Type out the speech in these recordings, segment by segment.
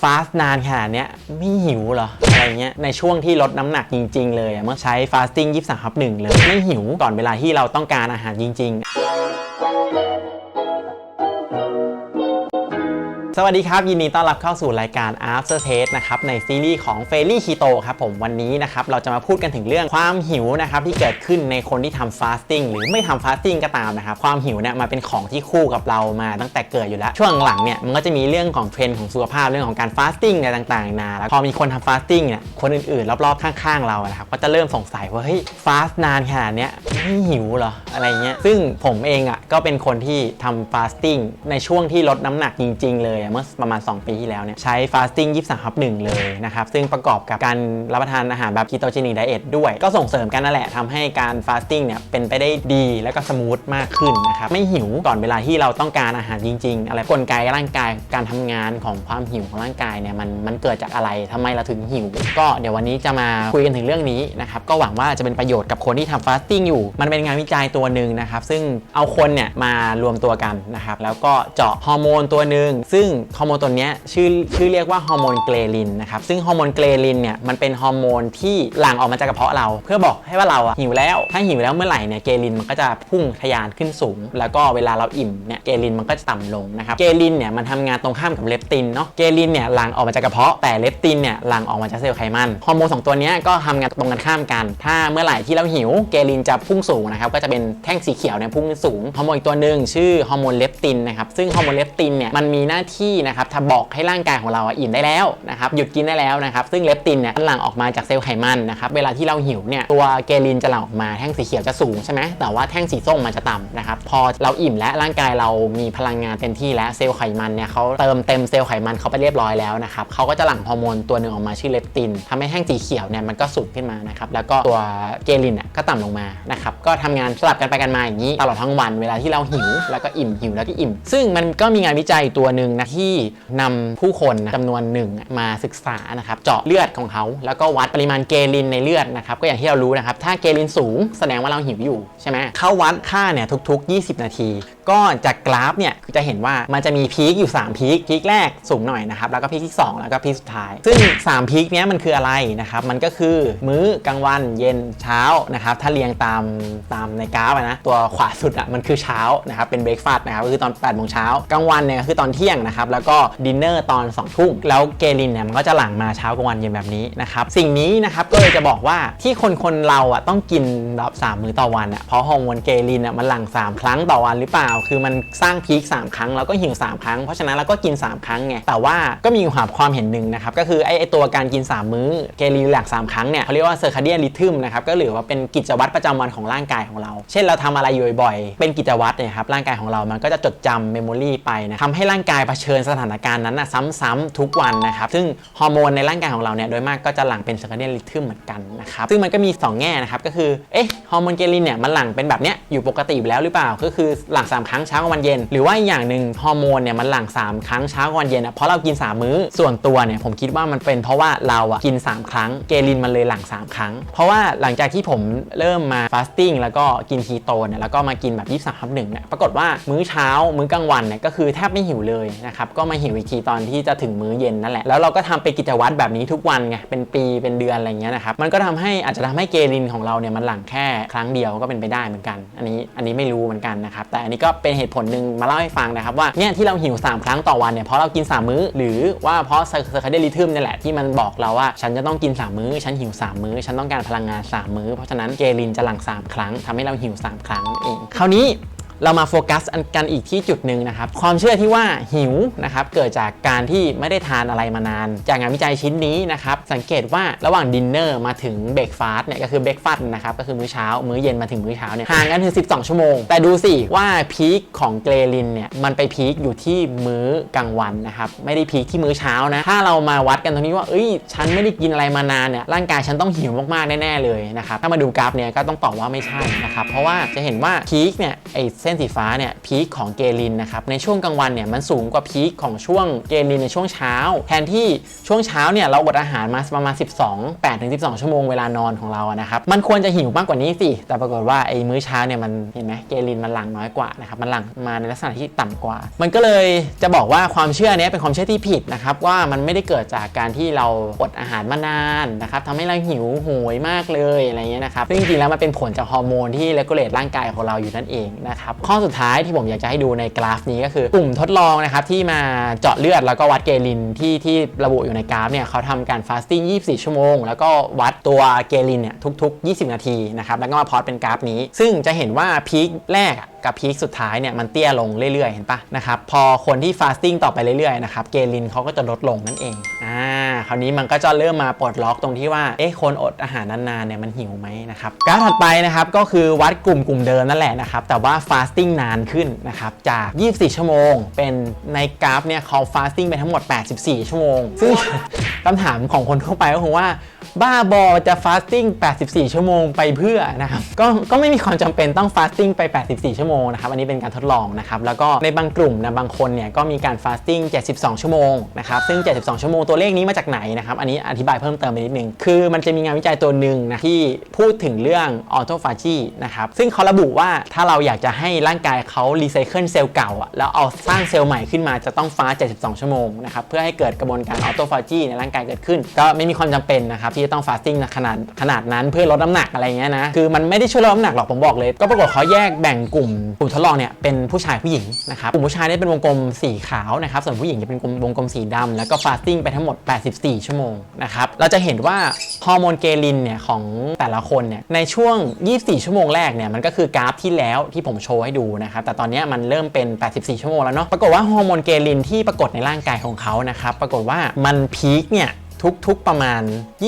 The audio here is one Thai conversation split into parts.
ฟาสต์นานขนาดเนี้ยไม่หิวเหรออะไรเงี้ยในช่วงที่ลดน้ำหนักจริง ๆ เลยเมื่อใช้ฟาสติ้ง23ทับหนึ่งเลยไม่หิวก่อนเวลาที่เราต้องการอาหารจริง ๆ สวัสดีครับ ยินดีต้อนรับเข้าสู่รายการ After Taste นะครับในซีรีส์ของ f a i r y Keto ครับผมวันนี้นะครับเราจะมาพูดกันถึงเรื่องความหิวนะครับที่เกิดขึ้นในคนที่ทำฟาสติ้งหรือไม่ทำฟาสติ้งก็ตามนะครับความหิวเนี่ยมาเป็นของที่คู่กับเรามาตั้งแต่เกิดอยู่แล้ว ช่วงหลังเนี่ยมันก็จะมีเรื่องของเทรนด์ของสุขภาพเรื่องของการฟาสติ้งอะไรต่างๆนานาแล้วพอมีคนทำฟาสติ้งเนี่ยคนอื่นๆ รอบๆข้างๆเรานะครับก็จะเริ่มสงสัยว่าเฮ้ยฟาสนานขนาดเนี้ย ไม่หิวเหรอ อะไรเงี้ย ซึ่งผมเองอะก็เป็นคนที่ทำฟาสติ้งในช่วงที่ลดน้ำหนักจริง ๆ เลยเมื่อประมาณ 2 ปีที่แล้วเนี่ยใช้ฟาสติ้ง23ทับ1เลยนะครับ ซึ่งประกอบกับการรับประทานอาหารแบบคีโตเจนิกไดเอทด้วย ก็ส่งเสริมกันนั่นแหละทำให้การฟาสติ้งเนี่ยเป็นไปได้ดีแล้วก็สมูทมากขึ้นนะครับไม่หิวก่อนเวลาที่เราต้องการอาหารจริง ๆ อะไรกลไกร่างกายการทำงานของความหิวของร่างกายเนี่ยมันมันเกิดจากอะไรทำไมเราถึงหิว ก็เดี๋ยววันนี้จะมาคุยกันถึงเรื่องนี้นะครับก็หวังว่าจะเป็นประโยชน์กับคนที่ทำฟาสติ้งอยู่มันเป็นงานวิจัยตัวหนึ่งนะครับ ซึ่งเอาคนเนี่ยมารวมตัวกันนะครับ แล้วก็เจาะฮอร์โมนตัวหนึ่งซึ่งฮอร์โมนตัวนี้ชื่อชื่อเรียกว่าฮอร์โมนเกรลินนะครับ ซึ่งฮอร์โมนเกรลินเนี่ยมันเป็นฮอร์โมนที่หลั่งออกมาจากกระเพาะเรา เพื่อบอกให้ว่าเราอะหิวแล้ว ถ้าหิวแล้วเมื่อไหร่เนี่ยเกรลินมันก็จะพุ่งทะยานขึ้นสูง แล้วก็เวลาเราอิ่มเนี่ยเกรลินมันก็จะต่ำลงนะครับ เกรลินเนี่ยมันทำงานตรงข้ามกับเลปตินเนาะ เกรลินเนี่ยหลั่งออกมาจากกระเพาะ แต่เลปตินเนี่ยหลั่งออกมาจากเซลล์ไขมัน ฮอร์โมนสองตัวนี้ก็ทำงานตรงกันข้ามกัน ถ้าเมื่อไหร่ที่เราหิว เกรลินจะพุ่งสูงนะครับก็จะเป็นแท่งสีเขียวเนี่ยพุ่งสูงฮอร์โมนอีกตัวหนึ่งชื่อฮอร์โมนเลปตินนะครับซึ่งฮอร์โมนเลปตินเนี่ยมันมีหน้าที่นะครับถ้าบอกให้ร่างกายของเราอิ่มได้แล้วนะครับหยุดกินได้แล้วนะครับซึ่งเลปตินเนี่ยมันหลั่งออกมาจากเซลล์ไขมันนะครับเวลาที่เราหิวเนี่ยตัวเกลินจะหลั่งออกมาแท่งสีเขียวจะสูงใช่ไหมแต่ว่าแท่งสีส้มมันจะต่ำนะครับพอเราอิ่มและร่างกายเรามีพลังงานเต็มที่แล้วเซลล์ไขมันเนี่ยเขาเติมเต็มเซลล์ไขมันเขาไปเรียบร้อยแล้วนะครับเขาก็จะหลั่งฮอร์โมนตัวหนึ่งออกมาชื่อเลปตินทำให้แท่งสีเขียวเนี่ยมันก็สูงขึ้นมานะครับแล้วก็ตัวเกลินเนี่ยก็ต่ำลงมานะครับก็ทำงานสลับกันไปกันมาอย่างนี้ตลอดทั้งวันเวลาที่เราหิว แล้วก็อิ่มหิวแล้วก็อิ่ม ซึ่งมันก็มีงานวิจัยตัวหนึ่งนะที่นำผู้คนนะจำนวนหนึ่งมาศึกษานะครับเจาะเลือดของเขาแล้วก็วัดปริมาณเกลินในเลือดนะครับก็อย่างที่เรารู้นะครับถ้าเกลินสูงแสดงว่าเราหิวอยู่ใช่ไหมเขาวัดค่าเนี่ยทุก ๆ 20 นาที ก็จากกราฟเนี่ยจะเห็นว่ามันจะมีพีคอยู่ 3 พีคพีคแรกสูงหน่อยนะครับ แล้วก็พีคที่ 2 แล้วก็พีคสุดท้าย ซึ่ง 3 พีคเนี้ยมันคืออะไรนะครับ มันก็คือมื้อกลางวันเย็นเช้านะครับ ถ้าเรียงตามตามในกราฟนะ ตัวขวาสุดอะมันคือเช้านะครับ เป็นเบรกฟาสต์นะครับ ก็คือตอน8โมงเช้ากลางวันเนี่ยคือตอนเที่ยงนะครับ แล้วก็ดินเนอร์ตอน2ทุ่ม แล้วเกลินเนี่ยมันก็จะหลั่งมาเช้ากลางวันเย็นแบบนี้นะครับ สิ่งนี้นะครับก็เลยจะบอกว่าที่คนคนเราอะต้องกินแบบสามมื้อต่อวันอะ เพราะฮอร์โมนเกลินอะมันหลั่ง3 ครั้งต่อวันหรือเปล่าคือมันสร้างพีค3 ครั้งแล้วก็หิว 3 ครั้ง เพราะฉะนั้นเราก็กิน 3 ครั้งไง แต่ว่าก็มีความความเห็นหนึ่งนะครับ ก็คือไอ้ไอ้ตัวการกิน 3 มื้อเกลินหลั่ง3ครั้งเนี่ยเขาเรียกว่าเซอร์คาเดียนริทึมนะครับ ก็หรือว่าเป็นกิจวัตรประจำวันของร่างกายของเรา เช่นเราทำอะไรอยู่บ่อยๆ เป็นกิจวัตรเนี่ยครับ ร่างกายของเรามันก็จะจดจำเมมโมรีไปนะทำให้ร่างกายเผชิญสถานการณ์นั้นนะซ้ำๆทุกวันนะครับ ซึ่งฮอร์โมนในร่างกายของเราเนี่ยโดยมากก็จะหลั่งเป็น circadian rhythm เหมือนกันนะครับ ซึ่งมันก็มี 2 แง่นะครับ ก็คือ เอ๊ะ ฮอร์โมนเกลินเนี่ยมันหลั่งเป็นแบบเนี้ยอยู่ปกติอยู่แล้วหรือเปล่า ก็คือหลั่ง3 ครั้งเช้ากลางวันเย็น หรือว่าอีกอย่างหนึ่งฮอร์โมนเนี่ยมันหลั่ง 3 ครั้งเช้ากลางวันเย็นอะเพราะเรากิน 3 มื้อส่วนตัวเนี่ยผมคิดว่ามันเป็นเพราะว่าเราอะกิน 3 ครั้งเกลินมันเลยหลั่ง 3 ครั้ง เพราะว่าหลังจากที่ผมเริ่มมาฟาสติ้งแล้วก็กินคีโตเนี่ยแล้วก็มากินแบบ 23ทับหนึ่งเนี่ยปรากฏว่ามื้อเช้ามื้อกลางวันเนี่ยก็คือแทบไม่หิวเลยนะครับก็มาหิวอีกทีตอนที่จะถึงมื้อเย็นนั่นแหละแล้วเราก็ทำเป็นกิจวัตรแบบนี้ทุกวันไงเป็นปีเป็นเดือนอะไรเงี้ยนะครับมันก็ทำให้อาจจะทำให้เกลินของเราเนี่ยมันหลั่งแค่ครั้งเดียวก็เป็นไปได้เหมือนกัน อันนี้อันนี้ไม่รู้เหมือนกันนะครับแต่อันนี้ก็เป็นเหตุผลหนึ่งมาเล่าให้ฟังนะครับว่าเนี่ยที่เราหิว 3 ครั้งต่อวันเนี่ยเพราะเรากิน 3 มื้อ หรือว่าเพราะเซอร์คเดลิทึมนี่แหละที่มันบอกเราว่าฉันจะต้องกิน 3 มื้อ ฉันหิว 3 มื้อ ฉันต้องการพลังงาน 3 มื้อ เพราะฉะนั้นเกลินจะหลั่ง3 ครั้งทำให้เราหิว 3 ครั้งเองคราวนี้ เรามาโฟกัสกันอีกที่จุดหนึ่งนะครับ ความเชื่อที่ว่าหิวนะครับเกิดจากการที่ไม่ได้ทานอะไรมานาน จากงานวิจัยชิ้นนี้นะครับสังเกตว่าระหว่างดินเนอร์มาถึงเบรกฟาสต์เนี่ยก็คือเบรกฟาสต์นะครับก็คือมื้อเช้า มื้อเย็นมาถึงมื้อเช้าเนี่ยห่างกันถึง 12 ชั่วโมง แต่ดูสิว่าพีคของเกรลินเนี่ยมันไปพีคอยู่ที่มื้อกลางวันนะครับไม่ได้พีคที่มื้อเช้านะถ้าเรามาวัดกันตรงนี้ว่าเอ้ยฉันไม่ได้กินอะไรมานานเนี่ยร่างกายฉันต้องหิวมากๆแน่ๆเลยนะครับถ้ามาดูกราฟเนี่ยก็ต้องตอบว่าไม่ใช่นะครับเพราะว่าจะเห็นว่าพีคเนี่ยไอเส้นสีฟ้าเนี่ยพีคของเกลินนะครับในช่วงกลางวันเนี่ยมันสูงกว่าพีคของช่วงเกลินในช่วงเช้า แทนที่ช่วงเช้าเนี่ยเราอดอาหารมาประมาณ 12 8ถึง12 ชั่วโมงเวลานอนของเราอะนะครับมันควรจะหิวมากกว่านี้สิแต่ปรากฏว่าไอ้มื้อเช้าเนี่ยมันเห็นไหมเกลินมันหลั่งน้อยกว่านะครับมันหลั่งมาในลักษณะที่ต่ำกว่า มันก็เลยจะบอกว่าความเชื่อเนี้ยเป็นความเชื่อที่ผิดนะครับว่ามันไม่ได้เกิดจากการที่เราอดอาหารมานานนะครับทำให้เราหิวโหยมากเลยอะไรเงี้ยนะครับซึ่งจริงๆแล้วมันเป็นผลจากฮอร์โมนที่เลกูเลตร่างกายของเราอยู่นั่นเองนะครับข้อสุดท้ายที่ผมอยากจะให้ดูในกราฟนี้ก็คือกลุ่มทดลองนะครับที่มาเจาะเลือดแล้วก็วัดเกลินที่ที่ระบุอยู่ในกราฟเนี่ยเขาทำการฟาสติ้ง 24 ชั่วโมง แล้วก็วัดตัวเกลินเนี่ยทุก ๆ 20 นาทีนะครับแล้วก็มาพอดเป็นกราฟนี้ ซึ่งจะเห็นว่าพีคแรกอะ กับพีคสุดท้ายเนี่ยมันเตี้ยลงเรื่อยๆ เห็นปะนะครับพอคนที่ฟาสติ้งต่อไปเรื่อยๆนะครับเกลินเขาก็จะลดลงนั่นเองอ่าคราวนี้มันก็จะเริ่มมาปลดล็อกตรงที่ว่าเอ๊ะคนอดอาหารนานๆเนี่ยมันหิวไหมนะครับกราฟถัดไปนะครับก็คือวัดกลุ่มกลุ่มเดิมนั่นแหละนะครับแต่ว่าฟาสติ้งนานขึ้นนะครับจาก 24 ชั่วโมง เป็นในกราฟเนี่ยเขาฟาสติ้งไปทั้งหมด 84 ชั่วโมงซึ่งคำถามของคนทั่วไปก็คงว่า บ้าบอจะฟาสติ้ง 84 ชั่วโมงไปเพื่อนะครับก็ก็ไม่มีความจำเป็นต้องฟาสติ้งไป 84 ชั่วโมงนะครับอันนี้เป็นการทดลองนะครับแล้วก็ในบางกลุ่มนะบางคนเนี่ยก็มีการฟาสติ้ง 72 ชั่วโมงนะครับซึ่ง 72 ชั่วโมงตัวเลขนี้มาจากไหนนะครับอันนี้อธิบายเพิ่มเติมไปนิดนึงคือมันจะมีงานวิจัยตัวหนึ่งนะที่พูดถึงเรื่องออโตฟาจีนะครับซึ่งเขาระบุว่าถ้าเราอยากจะให้ร่างกายเขารีไซเคิลเซลล์เก่าอะแล้วเอาสร้างเซลล์ใหม่ขึ้นมาจะต้องฟาส72 ชั่วโมงนะครับเพื่อให้เกิดกระบวนการออโตฟาจีในร่างกายเกิดขึ้น ก็ไม่มีความจำเป็นนะครับที่จะต้องฟาสติ้งขนาดขนาดนั้นเพื่อลดน้ำหนักอะไรเงี้ยนะคือมันไม่ได้ช่วยลดน้ำหนักหรอกผมบอกเลย ก็ปรากฏเขาแยกแบ่งกลุ่มกลุ่มทดลองเนี่ยเป็นผู้ชายผู้หญิงนะครับกลุ่มผู้ชายเนี่ยเป็นวงกลมสีขาวนะครับส่วนผู้หญิงจะเป็นกลวงกลมสีดำแล้วก็ฟาสติ้งไปทั้งหมด 84 ชั่วโมงนะครับเราจะเห็นว่าฮอร์โมนเกลินเนี่ยของแต่ละคนเนี่ยในช่วง 24 ชั่วโมงแรกเนี่ยมันก็คือกราฟที่แล้วที่ผมโชว์ให้ดูนะครับแต่ตอนนี้มันเริ่มเป็น 84 ชั่วโมงแล้วเนาะปรากฏว่าฮอร์โมนเกลินที่ปรากฏในร่างกายของเขานะครับปรากฏว่ามันพีคเนี่ย ทุกๆประมาณ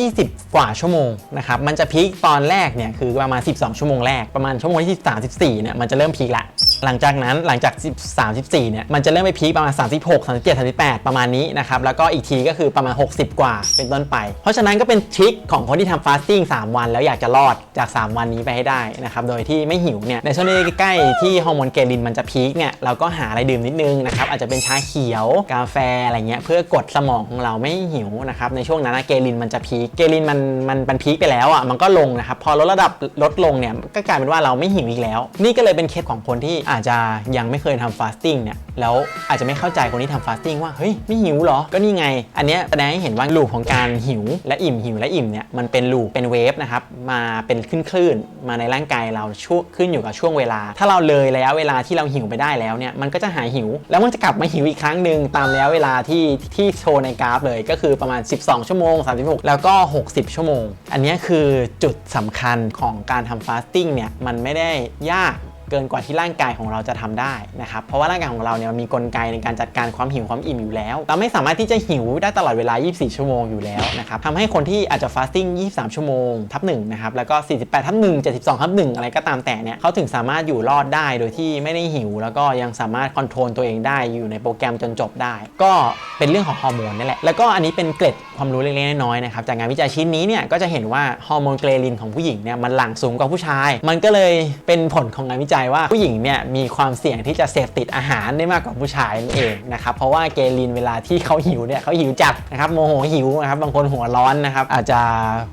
20 กว่าชั่วโมงนะครับมันจะพีคตอนแรกเนี่ยคือประมาณ 12 ชั่วโมงแรกประมาณชั่วโมงที่13 14เนี่ยมันจะเริ่มพีคละหลังจากนั้นหลังจาก 13 14เนี่ยมันจะเริ่มไปพีคประมาณ 36 37 38 ประมาณนี้นะครับแล้วก็อีกทีก็คือประมาณ 60 กว่าเป็นต้นไป เพราะฉะนั้นก็เป็นทริคของคนที่ทำฟาสติ้ง3วัน แล้วอยากจะรอดจาก 3 วันนี้ไปให้ได้นะครับโดยที่ไม่หิวเนี่ยในช่วงใกล้ๆที่ฮอร์โมนเกลินมันจะพีคเนี่ยเราก็หาอะไรดื่มนิดนึงนะครับอาจจะเป็นชาเขียวกาแฟอะไรเงี้ยเพื่อกดสมองของเราไม่ห้หิวนะครับในช่วงนั้นนะเกลินมันจะพีคเกลินมันมันมันพีคไปแล้วอะมันก็ลงนะครับพอลดระดับลดลงเนี่ยก็กลายเป็นว่าเราไม่หิวอีกแล้ว นี่ก็เลยเป็นเคสของคนที่อาจจะยังไม่เคยทำฟาสติ้งเนี่ยแล้วอาจจะไม่เข้าใจคนที่ทำฟาสติ้งว่าเฮ้ยไม่หิวเหรอก็นี่ไง อันเนี้ยแสดงให้เห็นว่าลูปของการหิว และอิ่มหิวและอิ่มเนี่ยมันเป็นลูปเป็นเวฟนะครับมาเป็นขึ้นคลื่นมาในร่างกายเราช่วขึ้นอยู่กับช่วงเวลา ถ้าเราเลยระยะเวลาที่เราหิวไปได้แล้วเนี่ยมันก็จะหายหิว แล้วมันจะกลับมาหิวอีกครั้งหนึ่งตามระยะเวลาที่ที่โชว์ในกราฟเลยก็คือประมาณ 12ชั่วโมง 36 แล้วก็ 60 ชั่วโมง อันนี้คือจุดสำคัญของการทำฟาสติ้งเนี่ยมันไม่ได้ยากเกินกว่าที่ร่างกายของเราจะทำได้นะครับ เพราะว่าร่างกายของเราเนี่ยมันมีกลไกในการจัดการความหิวความอิ่มอยู่แล้ว เราไม่สามารถที่จะหิวได้ตลอดเวลา 24 ชั่วโมงอยู่แล้วนะครับทำให้คนที่อาจจะฟาสติ้ง 23 ชั่วโมงทับ1นะครับ แล้วก็ 48 ทับ1 72 ทับ1อะไรก็ตามแต่เนี่ยเขาถึงสามารถอยู่รอดได้โดยที่ไม่ได้หิว แล้วก็ยังสามารถคอนโทรลตัวเองได้อยู่ในโปรแกรมจนจบได้ ก็เป็นเรื่องของฮอร์โมนนี่แหละ แล้วก็อันนี้เป็นเกร็ดความรู้เล็กๆน้อยๆนะครับจากงานวิจัยชิ้นนี้เนี่ยก็จะเห็นว่าฮอร์โมนเกรลินของผู้หญิงเนี่ยมันหลั่งสูงกว่าผู้ชาย มันก็เลยเป็นผลของงานวิจัยว่าผู้หญิงเนี่ยมีความเสี่ยงที่จะเสพติดอาหารได้มากกว่าผู้ชายนั่นเองนะครับเพราะว่าเกลินเวลาที่เขาหิวเนี่ยเขาหิวจัดนะครับโมโหหิวนะครับบางคนหัวร้อนนะครับอาจจะ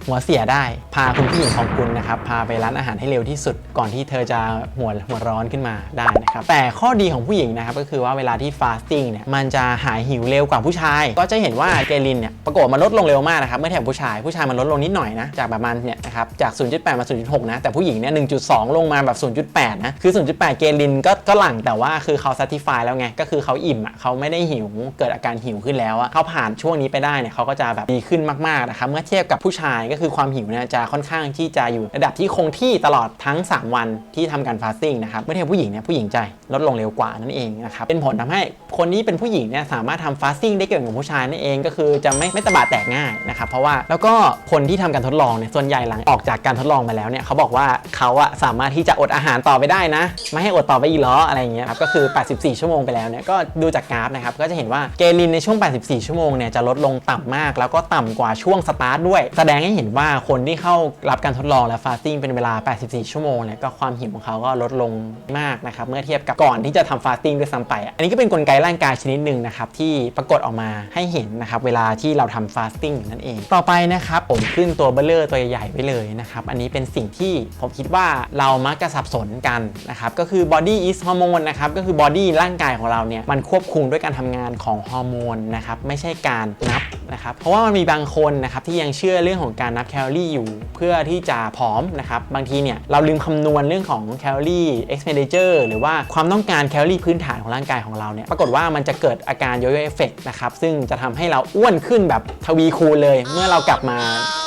หัวเสียได้พาคุณผู้หญิงของคุณนะครับพาไปร้านอาหารให้เร็วที่สุด ก่อนที่เธอจะหัวหัวร้อนขึ้นมาได้นะครับแต่ข้อดีของผู้หญิงนะครับก็คือว่าเวลาที่ฟาสติ้งเนี่ยมันจะหายหิวเร็วกว่าผู้ชาย ก็จะเห็นว่าเกลินเนี่ยปรากฏมันลดลงเร็วมากนะครับเมื่อเทียบผู้ชายผู้ชายมันลดลงนิดหน่อยนะจากประมาณเนี่ยนะครับจาก 0.8 มา 0.6 นะ แต่ผู้หญิงเนี่ย 1.2 ลงมาแบบ 0.8 นะ คือ 0.8 เกลินก็ก็หลังแต่ว่าคือเขา satisfy แล้วไง ก็คือเขาอิ่มอะเขาไม่ได้หิวเกิดอาการหิวขึ้นแล้วอะเขาผ่านช่วงนี้ไปได้เนี่ยเขาก็จะแบบดีขึ้นมากๆนะครับเมื่อเทียบกับผู้ชายก็คือความหิวเนี่ยจะค่อนข้างที่จะอยู่ระดับที่คงที่ตลอดทั้ง 3 วันที่ทำการฟาสติ้งนะครับเมื่อเทียบผู้หญิงเนี่ยผู้หญิงใจลดลงเร็วกว่านั่นเองนะครับเป็นผลทำให้คนที่เป็นผู้หญิงเนี่ยสามารถทำฟาสติ้งได้เก่งกว่าผู้ชายนั่นเองก็คือจะไม่ไม่ตบะแตกง่ายนะครับเพราะว่าแล้วก็คนที่ทำการทดลองเนี่ยส่วนใหญ่หลังออกจากการทดลองมาแล้วเนี่ยเขาบอกว่าเขาอะสามารถที่จะอดอาหารต่อไปได้นะ ไม่ให้อดต่อไปอีกหรออะไรเงี้ยครับก็คือ 84 ชั่วโมงไปแล้วเนี่ยก็ดูจากกราฟนะครับก็จะเห็นว่าเกลินในช่วง 84 ชั่วโมงเนี่ยจะลดลงต่ำมาก แล้วก็ต่ำกว่าช่วงสตาร์ทด้วย แสดงให้เห็นว่าคนที่เข้ารับการทดลองและฟาสติ้งเป็นเวลา 84 ชั่วโมงเนี่ยก็ความหิวของเขาก็ลดลงมากนะครับเมื่อเทียบกับก่อนที่จะทำฟาสติ้งด้วยซ้ำไป อันนี้ก็เป็นกลไกร่างกายชนิดหนึ่งนะครับที่ปรากฏออกมาให้เห็นนะครับเวลาที่เราทำฟาสติ้งนั่นเอง ต่อไปนะครับผมขึ้นตัวเบลเลอร์ตัวใหญ่ๆไว้เลยนะครับ อันนี้เป็นสิ่งที่ผมคิดว่าเรามักจะสับสนกันนะครับ ก็คือ body is hormone นะครับ ก็คือ body ร่างกายของเราเนี่ย มันควบคุมด้วยการทำงานของฮอร์โมนนะครับ ไม่ใช่การนับ นะครับเพราะว่ามันมีบางคนนะครับที่ยังเชื่อเรื่องของการนับแคลอรี่อยู่ เพื่อที่จะผอมนะครับบางทีเนี่ยเราลืมคำนวณเรื่องของแคลอรี่ expenditure หรือว่าความต้องการแคลอรี่พื้นฐานของร่างกายของเราเนี่ยปรากฏว่ามันจะเกิดอาการโยโย่เอฟเฟกนะครับซึ่งจะทำให้เราอ้วนขึ้นแบบทวีคูณเลย เมื่อเรากลับมา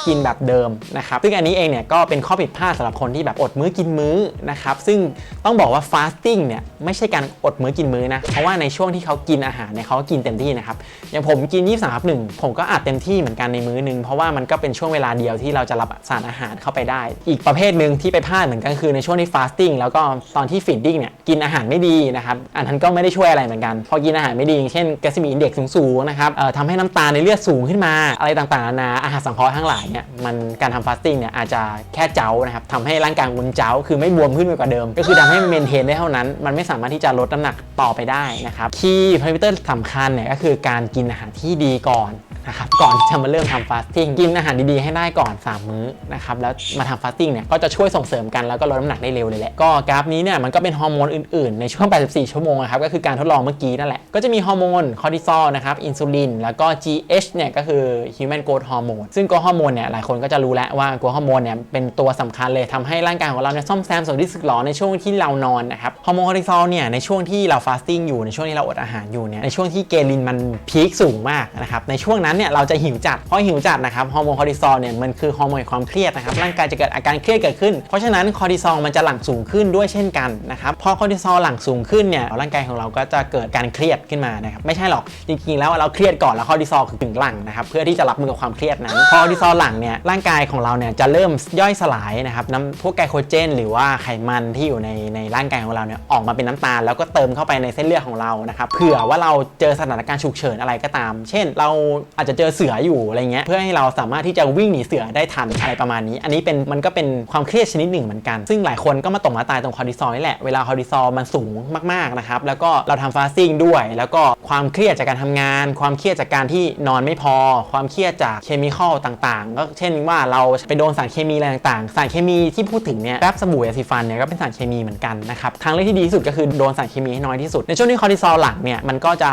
กินแบบเดิมนะครับซึ่งอันนี้เองเนี่ยก็เป็นข้อผิดพลาดสำหรับคนที่แบบอดมื้อกินมื้อนะครับซึ่งต้องบอกว่าฟาสติ้งเนี่ยไม่ใช่การอดมื้อกินมื้อนะเพราะว่าในช่วงที่เขากินอาหารเนี่ยเขาก็กินเต็มที่นะครับอย่างผมกิน 23ครับหนึ่งผมก็อาจเต็มที่เหมือนกันในมื้อหนึง เพราะว่ามันก็เป็นช่วงเวลาเดียวที่เราจะรับสารอาหารเข้าไปได้ อีกประเภทหนึ่งที่ไปพลาดเหมือนกันคือในช่วงที่ฟาสติ้งแล้วก็ตอนที่ฟีดดิ้งเนี่ยกินอาหารไม่ดีนะครับอันนั้นก็ไม่ได้ช่วยอะไรเหมือนกัน พอกินอาหารไม่ดีเช่นแกสมีอินเด็กสูงๆนะครับทำให้น้ำตาลในเลือดสูงขึ้นมา อะไรต่างๆนานาอาหารสังเคราะห์ทั้งหลายเนี่ยมันการทำฟาสติ้งเนี่ยอาจจะแค่เจ้านะครับทำให้ร่างกายมันเจ้าคือไม่บวมขึ้นไปกว่าเดิม ก็คือทำให้มันเมนเทนได้เท่านั้น มันไม่สามารถที่จะลดน้ำหนักต่อไปได้นะครับคีย์พารามิเตอร์สำคัญเนี่ยก็คือการกินอาหารที่ดีก่อนนะครับก่อนที่จะมาเริ่มทำฟาสติ้งกินอาหารดีๆให้ได้ก่อน 3 มื้อนะครับแล้วมาทำฟาสติ้งเนี่ยก็จะช่วยส่งเสริมกันแล้วก็ลดน้ำหนักได้เร็วเลยแหละก็กราฟนี้เนี่ยมันก็เป็นฮอร์โมนอื่นๆ ในช่วง 84 ชั่วโมงนะครับก็คือการทดลองเมื่อกี้นั่นแหละก็จะมีฮอร์โมนคอร์ติซอลนะครับอินซูลินแล้วก็ GH เนี่ยก็คือ human growth hormone ซึ่ง growth hormone เนี่ยหลายคนก็จะรู้แล้วว่า growth hormone เนี่ยเป็นตัวสำคัญเลยทำให้ร่างกายของเราเนี่ยซ่อมแซมส่วนที่สึกหรอในช่วงที่เรานอนนะครับฮอร์โมนคอร์ติซอลเนี่ยในช่วงที่เราฟาสติ้งอยู่ในช่วงที่เราอดอาหารอยู่เนี่ยในช่วงที่เกลินมันพีคสูงมากนะครับในช่วงนั้นเนี่ยเราจะหิวจัดเพราะหิวจัดนะครับฮอร์โมนคอร์ติซอลเนี่ยมันคือฮอร์โมนความเครียดนะครับร่างกายจะเกิดอาการเครียดเกิดขึ้น เพราะฉะนั้นคอร์ติซอลมันจะหลั่งสูงขึ้นด้วยเช่นกันนะครับพอคอร์ติซอลหลั่งสูงขึ้นเนี่ยร่างกายของเราก็จะเกิดการเครียดขึ้นมานะครับไม่ใช่หรอกจริงๆแล้วเราเครียดก่อนแล้วคอร์ติซอลถึงหลั่งนะครับเพื่อที่จะรับมือกับความเครียดนั้นพอคอร์ติซอลหลั่งเนี่ยร่างกายของเราเนี่ยจะเริ่มย่อยสลายนะครับน้ำพวกไกลโคเจน หรือว่าไขมันที่อยู่ในในร่างกายของเราเนี่ยออกมาเป็นน้ำตาล แล้วก็เติมเข้าไปในเส้นเลือดของเรานะครับเผื่อว่าเราเจอสถานการณ์ฉุกเฉินอะไรก็ตาม เช่น เราอาจจะเจอเสืออยู่อะไรเงี้ยเพื่อให้เราสามารถที่จะวิ่งหนีเสือได้ทันอะไรประมาณนี้ อันนี้เป็นมันก็เป็นความเครียดชนิดหนึ่งเหมือนกัน ซึ่งหลายคนก็มาตกมาตายตรงคอร์ติซอลนี่แหละเวลาคอร์ติซอลมันสูงมากๆนะครับแล้วก็เราทำฟาสติ้งด้วย แล้วก็ความเครียดจากการทำงาน ความเครียดจากการที่นอนไม่พอ ความเครียดจากเคมีคอลต่างๆ ก็เช่นว่าเราไปโดนสารเคมีอะไรต่างๆ สารเคมีที่พูดถึงเนี่ยแป๊บสบู่ยาสีฟันเนี่ยก็เป็นสารเคมีเหมือนกันนะครับทางเลือกที่ดีที่สุดก็คือโดนสารเคมีให้น้อยที่สุดในช่วงที่คอร์ติซอลหลังเนี่ยมันก็จะ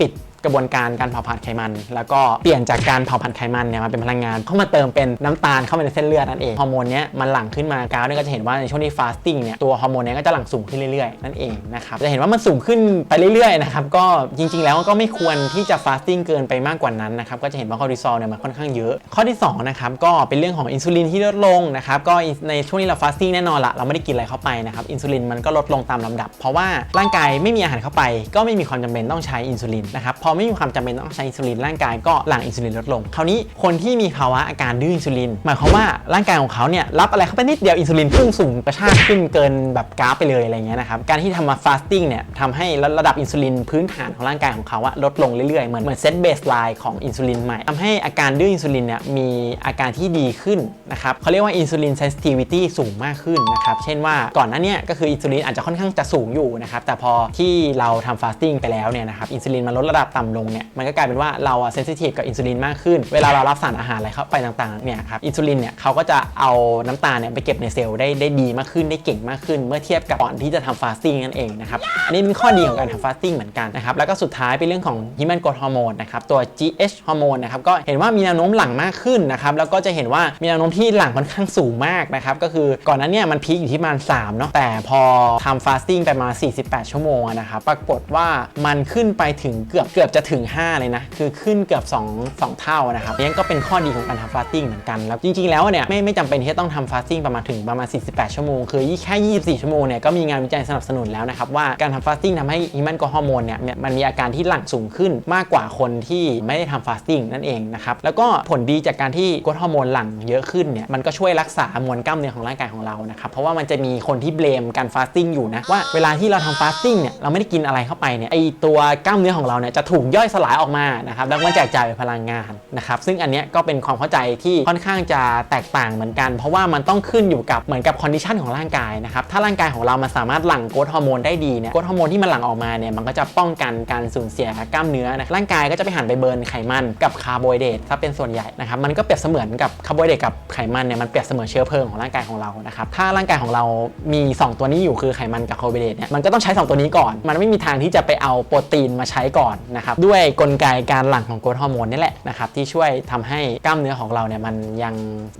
ปิด กระบวนการการเผาผลาญไขมัน แล้วก็เปลี่ยนจากการเผาผลาญไขมันเนี่ยมาเป็นพลังงานเข้ามาเติมเป็นน้ำตาลเข้ามาในเส้นเลือดนั่นเองฮอร์โมนเนี้ยมันหลั่งขึ้นมากราฟเนี่ยก็จะเห็นว่าในช่วงที่ฟาสติ้งเนี่ยตัวฮอร์โมนเนี้ยก็จะหลั่งสูงขึ้นเรื่อยๆนั่นเองนะครับจะเห็นว่ามันสูงขึ้นไปเรื่อยๆนะครับก็จริงๆ แล้วก็ไม่ควรที่จะฟาสติ้งเกินไปมากกว่านั้นนะครับก็จะเห็นว่าคอร์ติซอลเนี่ยมันค่อนข้างเยอะ ข้อที่สองนะครับก็เป็นเรื่องของอินซูลินที่ลดลงนะครับก็ในช่วงที่เราฟาสติ้งแน่นอนละเราไม่ได้กินอะไรเข้าไปนะครับอินซูลินมันก็ลดลงตามลำดับ เพราะว่าร่างกายไม่มีอาหารเข้าไป ก็ไม่มีความจำเป็นต้องใช้อินซูลินนะครับพอไม่มีความจำเป็นต้องใช้อินซูลินร่างกายก็หลั่งอินซูลินลดลง คราวนี้คนที่มีภาวะอาการดื้ออินซูลิน หมายความว่าร่างกายของเขาเนี่ยรับอะไรเข้าไปนิดเดียวอินซูลินพุ่งสูงกระชากขึ้นเกินแบบกราฟไปเลยอะไรเงี้ยนะครับการที่ทำมาฟาสติ้งเนี่ยทำให้ระดับอินซูลินพื้นฐานของร่างกายของเขาอะลดลงเรื่อยๆเหมือนเหมือนเซตเบสไลน์ของอินซูลินใหม่ทำให้อาการดื้ออินซูลินเนี่ยมีอาการที่ดีขึ้นนะครับเขาเรียกว่าอินซูลินเซนซิทิวิตี้สูงมากขึ้นนะครับเช่นว่าก่อนหน้านี้ก็คืออินซูลินอาจจะค่อนข้างจะสูงอยู่นะครับแต่พอที่เราทำฟาสติ้งไปแล้วเนี่ยนะครับอินซูลินมันลดระดับต่ำลงเนี่ยมันก็กลายเป็นว่าเราอะเซนซิทีฟกับอินซูลินมากขึ้น เวลาเรารับสารอาหารอะไรเข้าไปต่างๆเนี่ยครับอินซูลินเนี่ยเขาก็จะเอาน้ำตาลเนี่ยไปเก็บในเซลล์ได้ได้ดีมากขึ้นได้เก่งมากขึ้น เมื่อเทียบกับก่อนที่จะทำฟาสติ้งนั่นเองนะครับอันนี้เป็นข้อดีของการทำฟาสติ้งเหมือนกันนะครับแล้วก็สุดท้ายเป็นเรื่องของ human growth hormone นะครับตัว GH hormone นะครับก็เห็นว่ามีแนวโน้มหลังมากขึ้นนะครับแล้วก็จะเห็นว่ามีแนวโน้มที่หลังค่อนข้างสูงมากนะครับก็คือก่อนหนั้นเนี่ยมันพีคอยู่ที่ประมาณ3เนาะแต่พอทำฟาสติ้งไปมา 48 ชั่วโมงนะครับปรากฏว่ามันขึ้นไปถึงเกือบเกือบอบจะถึง 5 เลยนะ คือขึ้นเกือบ 2 2 เท่านะครับนี่ก็เป็นข้อดีของการทำฟาสติ้งเหมือนกันแล้วจริงๆแล้วเนี่ยไม่ไม่จำเป็นที่จะต้องทำฟาสติ้งประมาณถึงประมาณ 48 ชั่วโมง คือแค่ 24 ชั่วโมงเนี่ยก็มีงานวิจัยสนับสนุนแล้วนะครับว่าการทำฟาสติ้งทำให้ฮิมันโกฮอร์โมนเนี่ยมันมีอาการที่หลั่งสูงขึ้นมากกว่าคนที่ไม่ได้ทำฟาสติ้งนั่นเองนะครับแล้วก็ผลดีจากการที่กรดฮอร์โมนหลั่งเยอะขึ้นเนี่ยมันก็ช่วยรักษามวลกล้ามเนื้อของร่างกายของเรานะครับเพราะว่ามันจะมีคนที่เบลมการฟาสติ้งอยู่นะว่าเวลาที่เราทำฟาสติ้งเนี่ยเราไม่ได้กินอะไรเข้าไปเนี่ยไอตัวกล้ามเนื้อของเราเนี่ยจะถูกย่อยสลายออกมานะครับแล้วมันแจกจ่ายเป็นพลังงานนะครับซึ่งอันนี้ก็เป็นความเข้าใจที่ค่อนข้างจะแตกต่างเหมือนกัน เพราะว่ามันต้องขึ้นอยู่กับเหมือนกับคอนดิชันของร่างกายนะครับถ้าร่างกายของเรามันสามารถหลั่งโกรทฮอร์โมนได้ดีเนี่ยโกรทฮอร์โมนที่มันหลั่งออกมาเนี่ยมันก็จะป้องกันการสูญเสียกล้ามเนื้อนะร่างกายก็จะไปหันไปเบิร์นไขมันกับคาร์โบไฮเดรตถ้าเป็นส่วนใหญ่นะครับมันก็เปรียบเสมือนกับคาร์โบไฮเดรตกับไขมันเนี่ยมันเปรียบเสมือนเชื้อเพลิงของร่างกายของเรานะครับถ้าร่างกายของเรามี 2 ตัวนี้อยู่คือไขมันกับคาร์โบไฮเดรตเนี่ยมันก็ต้องใช้ 2 ตัวนี้ก่อน มันไม่มีทางที่จะไปเอาโปรตีนมาใช้ก่อนนะครับด้วยกลไกการหลั่งของโกรทฮอร์โมนนี่แหละนะครับที่ช่วยทำให้กล้ามเนื้อของเราเนี่ยมันยัง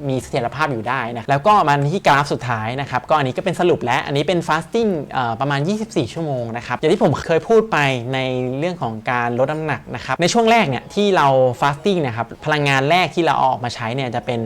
มีเสถียรภาพอยู่ได้นะแล้วก็มันที่กราฟสุดท้ายนะครับก็อันนี้ก็เป็นสรุปแล้วอันนี้เป็นฟาสติ้งประมาณ 24 ชั่วโมงนะครับอย่างที่ผมเคยพูดไปในเรื่องของการลดน้ำหนักนะครับในช่วงแรกเนี่ยที่เราฟาสติ้งนะครับพลังงานแรกที่เราออกมาใช้เนี่ยจะเป็น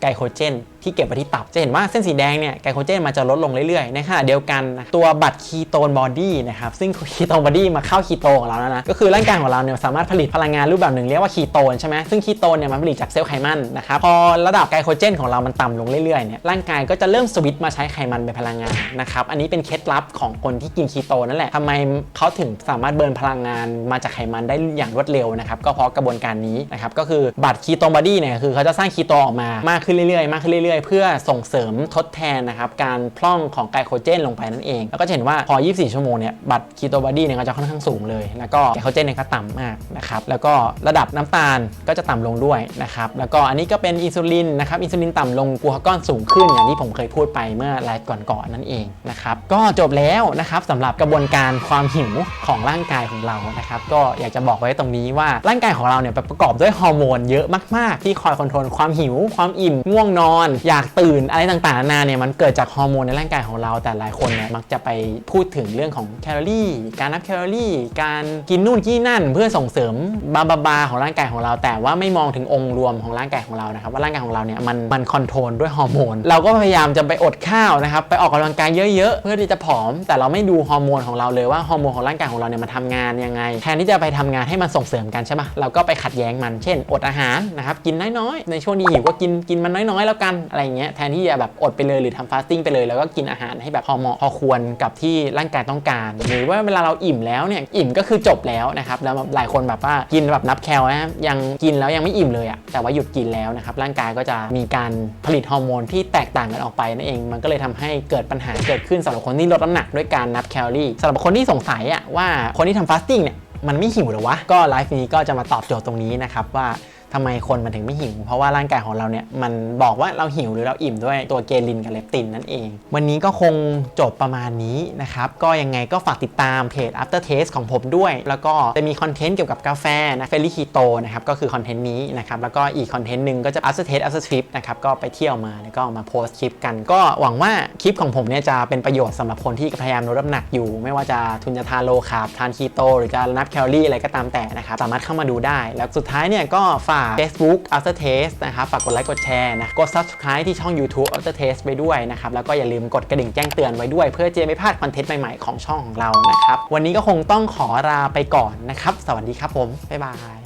ไกลโคเจน ที่เก็บไว้ที่ตับ จะเห็นว่าเส้นสีแดงเนี่ยไกลโคเจนมันจะลดลงเรื่อยๆในขณะเดียวกันตัวบัตรคีโตนบอดี้นะครับซึ่งคีโตนบอดี้มาเข้าคีโตของเราแล้วนะก็คือร่างกายของเราเนี่ยสามารถผลิตพลังงานรูปแบบหนึ่งเรียกว่าคีโตนใช่ไหมซึ่งคีโตนเนี่ยมันผลิตจากเซลล์ไขมันนะครับพอระดับไกลโคเจนของเรามันต่ำลงเรื่อยๆเนี่ยร่างกายก็จะเริ่มสวิตช์มาใช้ไขมันเป็นพลังงานนะครับอันนี้เป็นเคล็ดลับของคนที่กินคีโตนั่นแหละทำไมเขาถึงสามารถเบิร์นพลังงานมาจากไขมันได้อย่างรวดเร็วนะครับก็เพราะกระบวนการนี้นะครับก็คือบัตรคีโตนบอดี้เนี่ยคือเขาจะสร้างคีโตออกมามากขึ้นเรื่อยๆมากขึ้นเรื่อยๆ เพื่อส่งเสริมทดแทนนะครับการพร่องของไกลโคเจนลงไปนั่นเอง แล้วก็จะเห็นว่าพอ 24 ชั่วโมงเนี่ยบัตรคีโตบอดี้เนี่ยก็จะค่อนข้างสูงเลย แล้วก็ไกลโคเจนเนี่ยก็ต่ำมากนะครับแล้วก็ระดับน้ำตาลก็จะต่ำลงด้วยนะครับแล้วก็อันนี้ก็เป็นอินซูลินนะครับอินซูลินต่ำลงกลูคาก้อนสูงขึ้นอย่างที่ผมเคยพูดไปเมื่อไลฟ์ก่อนๆนั่นเองนะครับก็จบแล้วนะครับสำหรับกระบวนการความหิวของร่างกายของเรานะครับก็อยากจะบอกไว้ตรงนี้ว่าร่างกายของเราเนี่ยประกอบด้วยฮอร์โมนเยอะมากๆ ที่คอยคอนโทรลความหิว ความอิ่มง่วงนอนอยากตื่นอะไรต่างๆนานาเนี่ยมันเกิดจากฮอร์โมนในร่างกายของเรา แต่หลายคนเนี่ยมักจะไปพูดถึงเรื่องของแคลอรี่ การนับแคลอรี่ การกินนู่นกินนั่น เพื่อส่งเสริมบาบาบาของร่างกายของเรา แต่ว่าไม่มองถึงองค์รวมของร่างกายของเรานะครับว่าร่างกายของเราเนี่ยมันมันคอนโทรลด้วยฮอร์โมนเราก็พยายามจะไปอดข้าวนะครับไปออกกำลังกายเยอะๆ เพื่อที่จะผอม แต่เราไม่ดูฮอร์โมนของเราเลยว่าฮอร์โมนของร่างกายของเราเนี่ยมันทำงานยังไง แทนที่จะไปทำงานให้มันส่งเสริมกันใช่ปะเราก็ไปขัดแย้งมันเช่น อดอาหารนะครับกินน้อยๆในช่วงที่หิวก็กินกินมันน้อยๆ แล้วกันอะไรเงี้ยแทนที่จะแบบอดไปเลยหรือทำฟาสติ้งไปเลย แล้วก็กินอาหารให้แบบพอเหมาะพอควรกับที่ร่างกายต้องการ หรือว่าเวลาเราอิ่มแล้วเนี่ยอิ่มก็คือจบแล้วนะครับแล้วหลายคนแบบว่ากินแบบนับแคลนะยังกินแล้วยังไม่อิ่มเลยอะแต่ว่าหยุดกินแล้วนะครับร่างกายก็จะมีการผลิตฮอร์โมนที่แตกต่างกันออกไปนั่นเอง มันก็เลยทำให้เกิดปัญหาเกิดขึ้นสำหรับคนที่ลดน้ำหนักด้วยการนับแคลอรี่สำหรับคนที่สงสัยอะว่าคนที่ทำฟาสติ้งเนี่ยมันไม่หิวหรอวะก็ไลฟ์นี้ก็จะมาตอบโจทย์ตรงนี้นะครับว่า ทำไมคนมันถึงไม่หิว เพราะว่าร่างกายของเราเนี่ยมันบอกว่าเราหิวหรือเราอิ่มด้วยตัวเกลินกับเลปตินนั่นเอง วันนี้ก็คงจบประมาณนี้นะครับ ก็ยังไงก็ฝากติดตามเพจ after taste ของผมด้วย แล้วก็จะมีคอนเทนต์เกี่ยวกับกาแฟนะเฟร y คีโตนะครับก็คือคอนเทนต์นี้นะครับแล้วก็อีกคอนเทนต์หนึ่งก็จะ after taste after trip นะครับก็ไปเที่ยวมาแล้วก็มาโพสต์คลิปกัน ก็หวังว่าคลิปของผมเนี่ยจะเป็นประโยชน์สำหรับคนที่พยายามลดน้ำหนักอยู่ ไม่ว่าจะทุนจะทานโลคาร์บทานคีโตหรือจะนับแคลอรี่อะไรก็ตามแต่นะครับสามารถเข้ามาดูได้แล้วสุดท้ายเนี่ยก็ฝาก Facebook after taste นะครับฝากกดไลค์กดแชร์นะกด subscribe ที่ช่อง YouTube after taste ไปด้วยนะครับแล้วก็อย่าลืมกดกระดิ่งแจ้งเตือนไว้ด้วย เพื่อจะไม่พลาดคอนเทนต์ใหม่ๆของช่องของเรานะครับวันนี้ก็คงต้องขอลาไปก่อนนะครับสวัสดีครับผมบ๊ายบาย